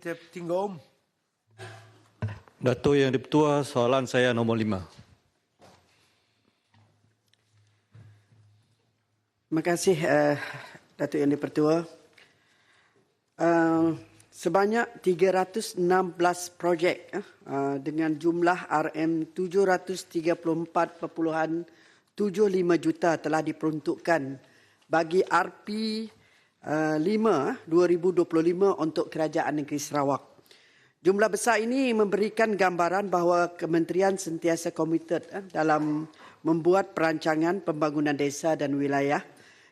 Tinggom. Datuk Yang Dipertua, soalan saya nombor lima. Terima kasih uh, Datuk Yang Dipertua. Uh, sebanyak 316 projek uh, dengan jumlah RM 734.75 juta telah diperuntukkan bagi RP 5 2025 untuk Kerajaan Negeri Sarawak. Jumlah besar ini memberikan gambaran bahawa kementerian sentiasa komited eh, dalam membuat perancangan pembangunan desa dan wilayah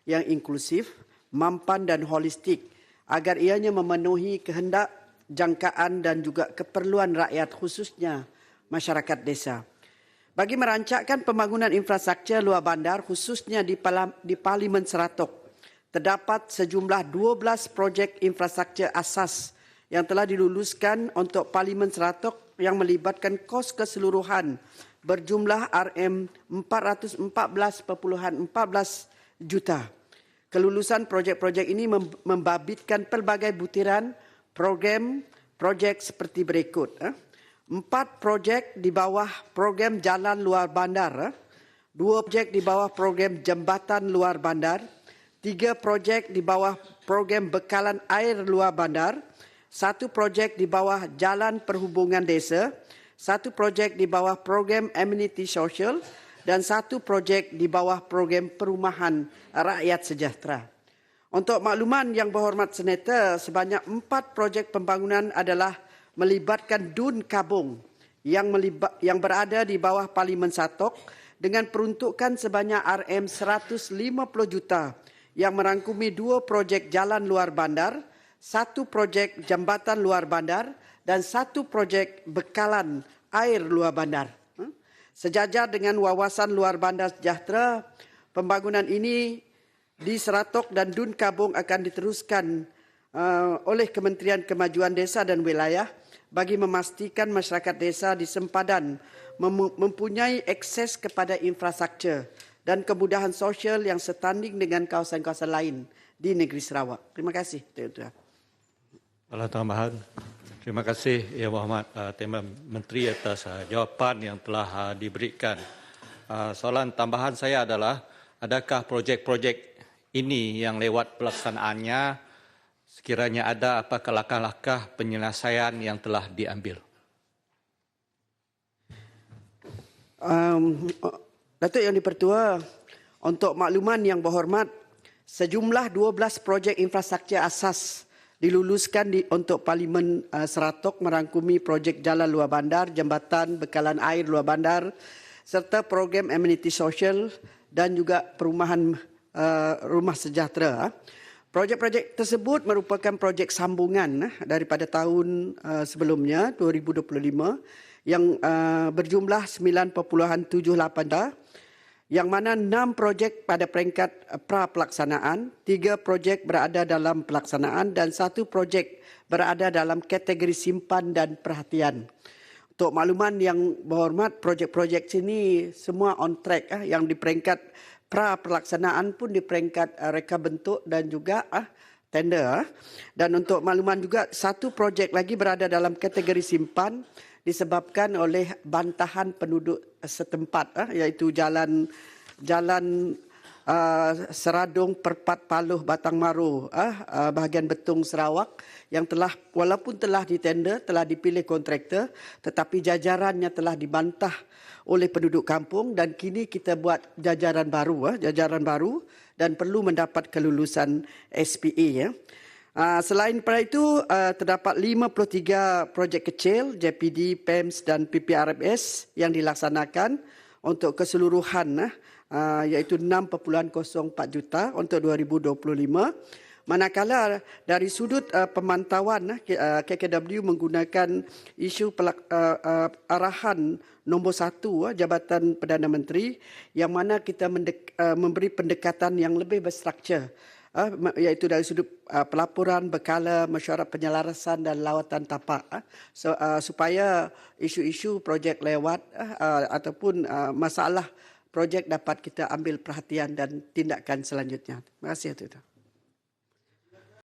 yang inklusif, mampan dan holistik agar ianya memenuhi kehendak, jangkaan dan juga keperluan rakyat khususnya masyarakat desa. Bagi merancangkan pembangunan infrastruktur luar bandar khususnya di, di Parlimen Seratok, terdapat sejumlah 12 projek infrastruktur asas yang telah diluluskan untuk Parlimen Seratok yang melibatkan kos keseluruhan berjumlah RM 414.14 juta. Kelulusan projek-projek ini membabitkan pelbagai butiran program projek seperti berikut. Eh. Empat projek di bawah program jalan luar bandar. Eh. Dua projek di bawah program jambatan luar bandar. Tiga projek di bawah program bekalan air luar bandar satu projek di bawah Jalan Perhubungan Desa, satu projek di bawah Program Amenity Social dan satu projek di bawah Program Perumahan Rakyat Sejahtera. Untuk makluman yang berhormat Senator, sebanyak empat projek pembangunan adalah melibatkan Dun Kabung yang, melibat, yang berada di bawah Parlimen Satok dengan peruntukan sebanyak RM 150 juta yang merangkumi dua projek jalan luar bandar, satu projek jambatan luar bandar dan satu projek bekalan air luar bandar. Hmm? Sejajar dengan wawasan luar bandar sejahtera, pembangunan ini di Seratok dan Dun Kabung akan diteruskan uh, oleh Kementerian Kemajuan Desa dan Wilayah bagi memastikan masyarakat desa di sempadan mempunyai akses kepada infrastruktur dan kemudahan sosial yang setanding dengan kawasan-kawasan lain di negeri Sarawak. Terima kasih, Tuan-Tuan. Soalan tambahan. Terima kasih Yang Berhormat uh, Tema Menteri atas uh, jawapan yang telah uh, diberikan. Uh, soalan tambahan saya adalah, adakah projek-projek ini yang lewat pelaksanaannya sekiranya ada apakah langkah-langkah penyelesaian yang telah diambil? Um, Datuk Yang Dipertua, untuk makluman yang berhormat, sejumlah 12 projek infrastruktur asas diluluskan di, untuk Parlimen uh, Seratok merangkumi projek jalan luar bandar, jambatan, bekalan air luar bandar serta program amenity social dan juga perumahan uh, rumah sejahtera. Projek-projek tersebut merupakan projek sambungan uh, daripada tahun uh, sebelumnya 2025 yang uh, berjumlah 9.78 yang mana enam projek pada peringkat eh, pra pelaksanaan, tiga projek berada dalam pelaksanaan dan satu projek berada dalam kategori simpan dan perhatian. Untuk makluman yang berhormat, projek-projek sini semua on track eh, yang di peringkat pra pelaksanaan pun di peringkat eh, reka bentuk dan juga eh, tender. Eh. Dan untuk makluman juga, satu projek lagi berada dalam kategori simpan disebabkan oleh bantahan penduduk setempat eh, iaitu jalan jalan uh, Seradung Perpat Paluh Batang Maru uh, uh, bahagian Betung Sarawak yang telah walaupun telah ditender telah dipilih kontraktor tetapi jajarannya telah dibantah oleh penduduk kampung dan kini kita buat jajaran baru uh, jajaran baru dan perlu mendapat kelulusan SPA ya. Selain pada itu, uh, terdapat 53 projek kecil JPD, PEMS dan PPRMS yang dilaksanakan untuk keseluruhan uh, iaitu 6.04 juta untuk 2025. Manakala dari sudut uh, pemantauan uh, KKW menggunakan isu pelak, uh, uh, arahan nombor satu uh, Jabatan Perdana Menteri yang mana kita mendek, uh, memberi pendekatan yang lebih berstruktur uh, iaitu dari sudut uh, pelaporan, bekala, mesyuarat penyelarasan dan lawatan tapak uh, so, uh, supaya isu-isu projek lewat uh, ataupun uh, masalah projek dapat kita ambil perhatian dan tindakan selanjutnya. Terima kasih. Tuan.